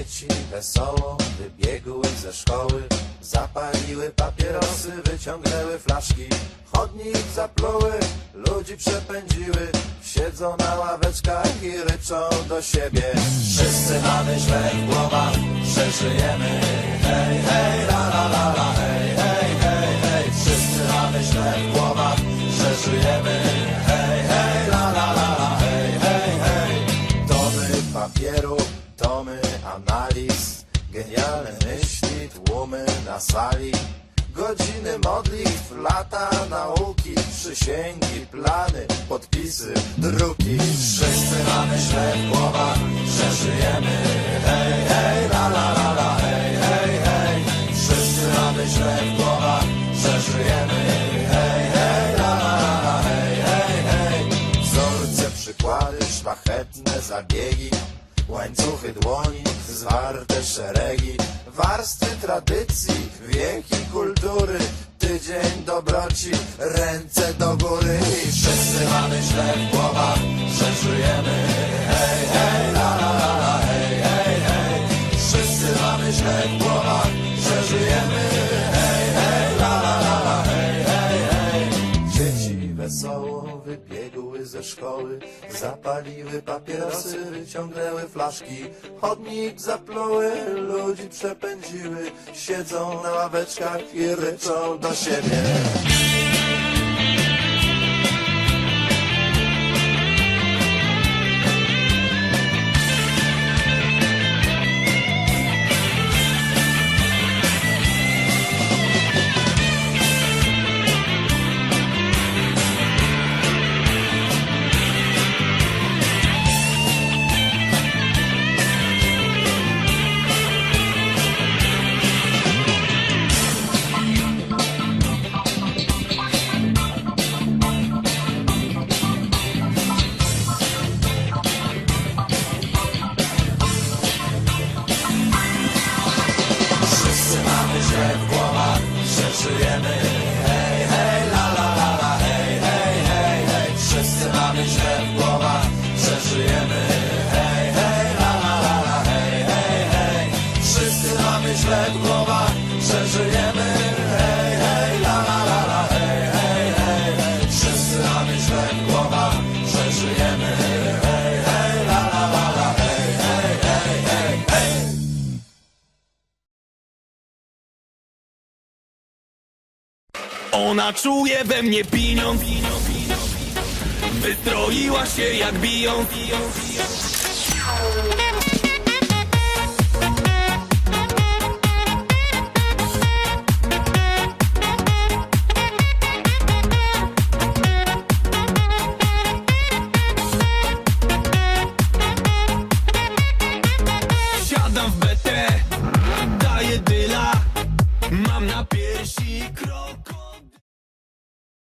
Dzieci wesoło wybiegły ze szkoły, zapaliły papierosy, wyciągnęły flaszki. Chodnik zapluły, ludzi przepędziły, siedzą na ławeczkach i ryczą do siebie. Wszyscy mamy źle w głowach, że żyjemy. Hej, hej, genialne myśli, tłumy na sali. Godziny modlitw, lata nauki, przysięgi, plany, podpisy, druki. Wszyscy mamy źle w głowach, że żyjemy. Hej, hej, la la la la, hej, hej, hej. Wszyscy mamy źle w głowach, że żyjemy. Hej, hej, la la la la, hej, hej, hej. Wzorce, przykłady, szlachetne zabiegi, łańcuchy dłoni, zwarte szeregi, warstwy tradycji, wieki kultury, tydzień dobroci, ręce do góry i wszyscy mamy źle w głowach, że żyjemy. Hej, hej, la la ze szkoły, zapaliły papierosy, wyciągnęły flaszki, chodnik zapluły, ludzi przepędziły, siedzą na ławeczkach i ryczą do siebie. W głowach, że żyjemy. Hej, hej, la la la la, hej, hej, hej, hej. Wszyscy mamy źle w głowach, że żyjemy. Hej, hej, la la la la, hej, hej, hej. Wszyscy mamy źle w głowach, że Ona czuje we mnie pieniądz Wystroiła się jak biją. Siadam w BT, daję dyla. Mam na piersi krok.